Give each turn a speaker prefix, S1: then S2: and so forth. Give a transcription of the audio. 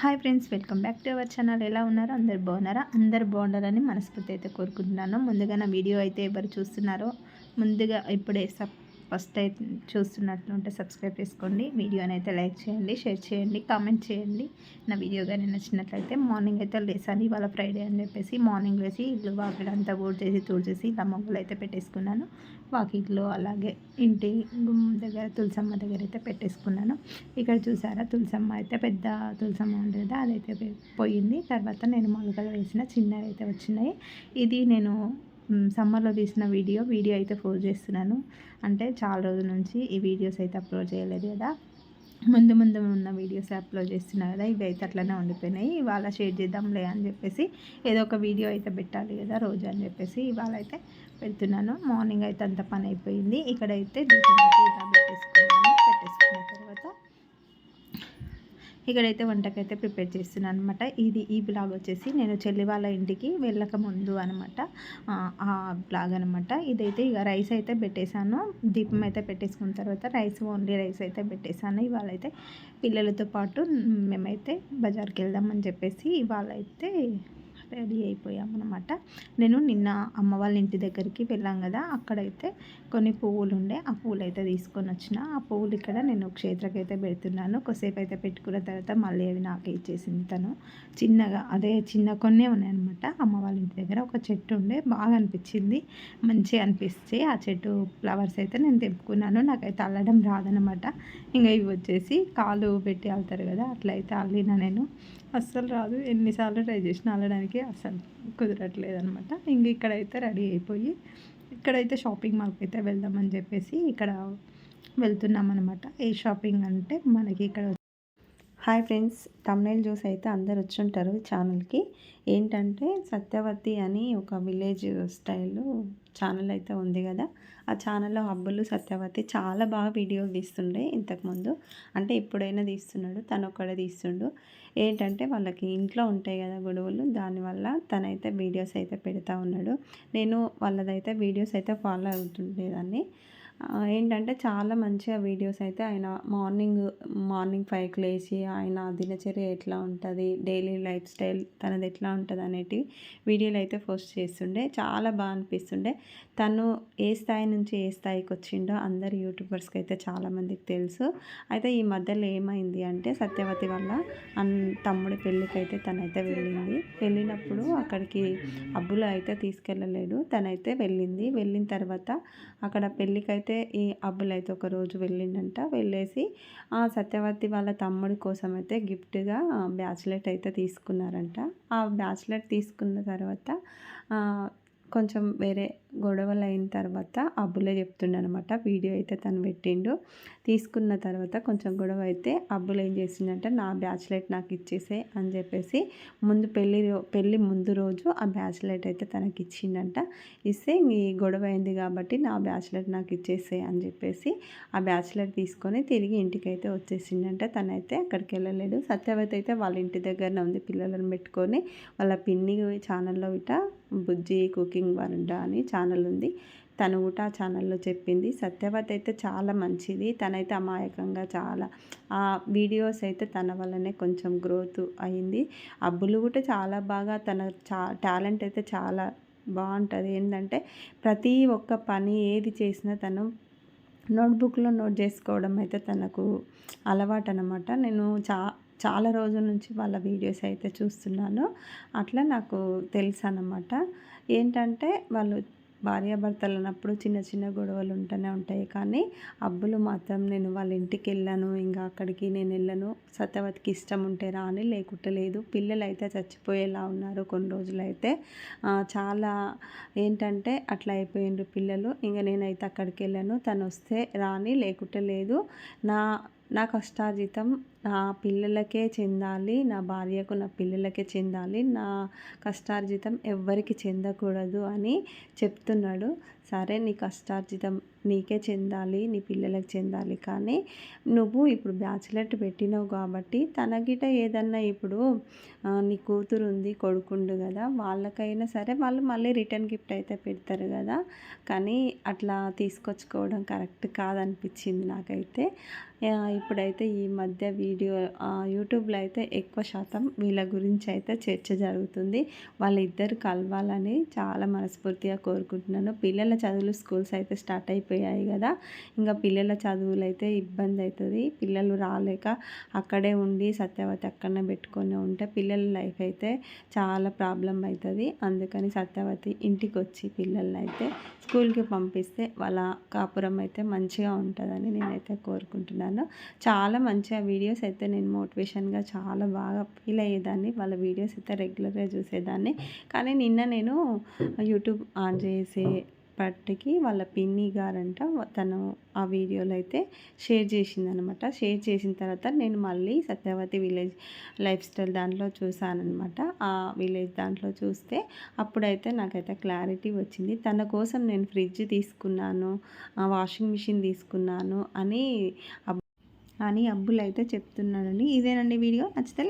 S1: Hi friends welcome back to our channel ఎలా ఉన్నారు? అందరు బాగున్నారా? అందరు బాగుండాలని మనస్ఫూర్తి అయితే కోరుకుంటున్నాను. ముందుగా నా వీడియో అయితే ఎవరు చూస్తున్నారో ముందుగా ఇప్పుడే సబ్ ఫస్ట్ అయితే చూస్తున్నట్లుంటే సబ్స్క్రైబ్ చేసుకోండి. వీడియోని అయితే లైక్ చేయండి షేర్ చేయండి కామెంట్ చేయండి. నా వీడియో కానీ నచ్చినట్లయితే మార్నింగ్ అయితే లేసాను. ఇవాళ ఫ్రైడే అని చెప్పేసి మార్నింగ్ వేసి ఇల్లు వాకిలంతా ఊడ్ చేసి తుడిచేసి ఇలా మొగ్గులు అయితే పెట్టేసుకున్నాను. వాకిట్లో అలాగే ఇంటి దగ్గర తులసమ్మ దగ్గర అయితే పెట్టేసుకున్నాను. ఇక్కడ చూసారా తులసమ్మ అయితే పెద్ద తులసమ్మ ఉంటుంది కదా అదైతే పోయింది. తర్వాత నేను మొలకలు వేసిన చిన్నవి అయితే వచ్చినాయి. ఇది నేను సమ్మర్లో తీసిన వీడియో వీడియో అయితే పోస్ట్ చేస్తున్నాను. అంటే చాలా రోజుల నుంచి ఈ వీడియోస్ అయితే అప్లోడ్ చేయలేదు కదా. ముందు ముందు ఉన్న వీడియోస్ అప్లోడ్ చేస్తున్నా కదా ఇవి అయితే అట్లనే ఉండిపోయినాయి. ఇవాళ షేర్ చేద్దాంలే అని చెప్పేసి ఏదో ఒక వీడియో అయితే పెట్టాలి కదా రోజు అని చెప్పేసి ఇవాళ అయితే పెడుతున్నాను. మార్నింగ్ అయితే అంత పని అయిపోయింది. ఇక్కడైతే దీపం అయితే ఇలా పెట్టేసుకున్నాను. ఇక్కడైతే వంటకైతే ప్రిపేర్ చేస్తున్నాను అనమాట ఇది ఈ బ్లాగ్ వచ్చేసి నేను చెల్లి వాళ్ళ ఇంటికి వెళ్ళక ముందు అనమాట ఆ బ్లాగ్ అనమాట ఇదైతే ఇక రైస్ అయితే పెట్టేశాను. దీపం అయితే పెట్టేసుకున్న తర్వాత రైస్ ఓన్లీ రైస్ అయితే పెట్టేశాను. ఇవాళ అయితే పిల్లలతో పాటు మేమైతే బజార్కి వెళ్దామని చెప్పేసి ఇవాళ అయితే రెడీ అయిపోయామన్నమాట నేను నిన్న అమ్మ వాళ్ళ ఇంటి దగ్గరికి వెళ్ళాం కదా అక్కడైతే కొన్ని పువ్వులు ఉండే ఆ పువ్వులు అయితే తీసుకొని వచ్చిన. ఆ పువ్వులు ఇక్కడ నేను క్షేత్రకి అయితే పెడుతున్నాను. కొద్దిసేపు అయితే పెట్టుకున్న తర్వాత మళ్ళీ అవి నాకే ఇచ్చేసింది తను. చిన్నగా అదే చిన్న కొన్నే ఉన్నాయన్నమాట అమ్మ వాళ్ళ ఇంటి దగ్గర ఒక చెట్టు ఉండే బాగా అనిపించింది. మంచిగా అనిపిస్తే ఆ చెట్టు ఫ్లవర్స్ అయితే నేను తెంపుకున్నాను. నాకైతే అల్లడం రాదనమాట ఇంకా ఇవి వచ్చేసి కాలు పెట్టి వెళ్తారు కదా అట్లయితే అల్లిన నేను. అస్సలు రాదు. ఎన్నిసార్లు ట్రై చేసినా అల్లడానికి అస్సలు కుదరట్లేదు అనమాట ఇంక ఇక్కడైతే రెడీ అయిపోయి ఇక్కడైతే షాపింగ్ మాల్కి అయితే వెళ్దామని చెప్పేసి ఇక్కడ వెళ్తున్నాం అనమాట ఏ షాపింగ్ అంటే మనకి ఇక్కడ హాయ్ ఫ్రెండ్స్ తమిళ చూసి అయితే అందరు వచ్చుంటారు ఛానల్కి. ఏంటంటే సత్యవతి అని ఒక విలేజ్ స్టైల్ ఛానల్ అయితే ఉంది కదా. ఆ ఛానల్లో హబ్బులు సత్యవతి చాలా బాగా వీడియోలు తీస్తుండే ఇంతకుముందు. అంటే ఎప్పుడైనా తీస్తున్నాడు తను ఒక్కడే తీస్తుండు. ఏంటంటే వాళ్ళకి ఇంట్లో ఉంటాయి కదా గొడవలు దానివల్ల తనైతే వీడియోస్ అయితే పెడతా ఉన్నాడు. నేను వాళ్ళదైతే వీడియోస్ అయితే ఫాలో అవుతుండేదాన్ని. ఏంటంటే చాలా మంచిగా వీడియోస్ అయితే ఆయన మార్నింగ్ మార్నింగ్ ఫైవ్కి లేచి ఆయన దినచర్య ఎట్లా ఉంటుంది డైలీ లైఫ్ స్టైల్ తనది ఎట్లా ఉంటుంది అనేటివి వీడియోలు అయితే పోస్ట్ చేస్తుండే. చాలా బాగా అనిపిస్తుండే. తను ఏ స్థాయి నుంచి ఏ స్థాయికి వచ్చిండో అందరు యూట్యూబర్స్కి అయితే చాలామందికి తెలుసు. అయితే ఈ మధ్యలో ఏమైంది అంటే సత్యవతి వల్ల అన్ తమ్ముడి పెళ్ళికి అయితే తనైతే వెళ్ళింది. వెళ్ళినప్పుడు అక్కడికి అబ్బులు అయితే తీసుకెళ్ళలేడు. తనైతే వెళ్ళింది. వెళ్ళిన తర్వాత అక్కడ పెళ్ళికైతే అయితే ఈ అబ్బులు అయితే ఒక రోజు వెళ్ళిండంట. వెళ్ళేసి ఆ సత్యవతి వాళ్ళ తమ్ముడి కోసం అయితే గిఫ్ట్గా బ్యాచ్లెట్ అయితే తీసుకున్నారంట. ఆ బ్యాచ్లెట్ తీసుకున్న తర్వాత కొంచెం వేరే గొడవలు అయిన తర్వాత అబ్బులే చెప్తుండే అనమాట వీడియో అయితే తను పెట్టిండు. తీసుకున్న తర్వాత కొంచెం గొడవ అయితే అబ్బులు ఏం చేసిందంటే నా బ్యాచ్లైట్ నాకు ఇచ్చేసే అని చెప్పేసి ముందు పెళ్ళి పెళ్ళి ముందు రోజు ఆ బ్యాచ్లైట్ అయితే తనకి ఇచ్చిండంట. ఇస్తే ఈ గొడవ అయింది కాబట్టి నా బ్యాచ్లైట్ నాకు ఇచ్చేసే అని చెప్పేసి ఆ బ్యాచ్లైట్ తీసుకొని తిరిగి ఇంటికి అయితే వచ్చేసిండంట. తనైతే అక్కడికి వెళ్ళలేడు. సత్యవతి అయితే వాళ్ళ ఇంటి దగ్గరనే ఉంది. పిల్లలను పెట్టుకొని వాళ్ళ పిన్ని ఛానల్లో ఇట బుజ్జి కుకింగ్ వరండా అని ఛానల్ ఛానల్ ఉంది. తను కూడా ఛానల్లో చెప్పింది. సత్యవతి అయితే చాలా మంచిది. తనైతే అమాయకంగా చాలా ఆ వీడియోస్ అయితే తన వల్లనే కొంచెం గ్రోత్ అయింది. అబ్బులు కూడా చాలా బాగా తన చా టాలెంట్ అయితే చాలా బాగుంటుంది. ఏంటంటే ప్రతి ఒక్క పని ఏది చేసినా తను నోట్బుక్లో నోట్ చేసుకోవడం అయితే తనకు అలవాటు అనమాట నేను చా చాలా రోజుల నుంచి వాళ్ళ వీడియోస్ అయితే చూస్తున్నాను. అట్లా నాకు తెలుసు అనమాట ఏంటంటే వాళ్ళు భార్యాభర్తలు అన్నప్పుడు చిన్న చిన్న గొడవలు ఉంటూనే ఉంటాయి. కానీ అబ్బులు మాత్రం నేను వాళ్ళ ఇంటికి వెళ్ళాను ఇంకా అక్కడికి నేను వెళ్ళను. సత్యవతికి ఇష్టం ఉంటే రాని లేకుంటే లేదు. పిల్లలు అయితే చచ్చిపోయేలా ఉన్నారు కొన్ని రోజులు అయితే చాలా ఏంటంటే అట్లా అయిపోయిండ్రు పిల్లలు. ఇంకా నేనైతే అక్కడికి వెళ్ళాను. తను వస్తే రాని లేకుంటే లేదు. నా నా కష్టార్జితం నా పిల్లలకే చెందాలి నా భార్యకు నా పిల్లలకే చెందాలి నా కష్టార్జితం ఎవ్వరికి చెందకూడదు అని చెప్తున్నాడు. సరే నీ కష్టార్జితం నీకే చెందాలి నీ పిల్లలకు చెందాలి. కానీ నువ్వు ఇప్పుడు బ్యాచిలెట్ పెట్టినావు కాబట్టి తనగిట ఏదన్నా ఇప్పుడు నీ కూతురు ఉంది కొడుకుండు కదా వాళ్ళకైనా సరే వాళ్ళు మళ్ళీ రిటర్న్ గిఫ్ట్ అయితే పెడతారు కదా. కానీ అట్లా తీసుకొచ్చుకోవడం కరెక్ట్ కాదనిపించింది నాకైతే. ఇప్పుడైతే ఈ మధ్య వీ వీడియో యూట్యూబ్లో అయితే ఎక్కువ శాతం వీళ్ళ గురించి అయితే చర్చ జరుగుతుంది. వాళ్ళిద్దరు కలవాలని చాలా మనస్ఫూర్తిగా కోరుకుంటున్నాను. పిల్లల చదువులు స్కూల్స్ అయితే స్టార్ట్ అయిపోయాయి కదా. ఇంకా పిల్లల చదువులు అయితే ఇబ్బంది అవుతుంది. పిల్లలు రాలేక అక్కడే ఉండి సత్యవతి అక్కడనే పెట్టుకొని ఉంటే పిల్లల లైఫ్ అయితే చాలా ప్రాబ్లం అవుతుంది. అందుకని సత్యవతి ఇంటికి వచ్చి పిల్లల్ని అయితే స్కూల్కి పంపిస్తే వాళ్ళ కాపురం అయితే మంచిగా ఉంటుందని నేనైతే కోరుకుంటున్నాను. చాలా మంచిగా వీడియోస్ అయితే నేను మోటివేషన్గా చాలా బాగా ఫీల్ అయ్యేదాన్ని. వాళ్ళ వీడియోస్ అయితే రెగ్యులర్గా చూసేదాన్ని. కానీ నిన్న నేను యూట్యూబ్ ఆన్ చేసే పట్టికి వాళ్ళ పిన్ని గారంట తను ఆ వీడియోలు అయితే షేర్ చేసింది అనమాట షేర్ చేసిన తర్వాత నేను మళ్ళీ సత్యవతి విలేజ్ లైఫ్ స్టైల్ దాంట్లో చూసానమాట ఆ విలేజ్ దాంట్లో చూస్తే అప్పుడైతే నాకైతే క్లారిటీ వచ్చింది. తన కోసం నేను ఫ్రిడ్జ్ తీసుకున్నాను వాషింగ్ మిషన్ తీసుకున్నాను అని అని అబ్బులు అయితే చెప్తున్నాడండి. ఇదేనండి వీడియో? నచ్చితే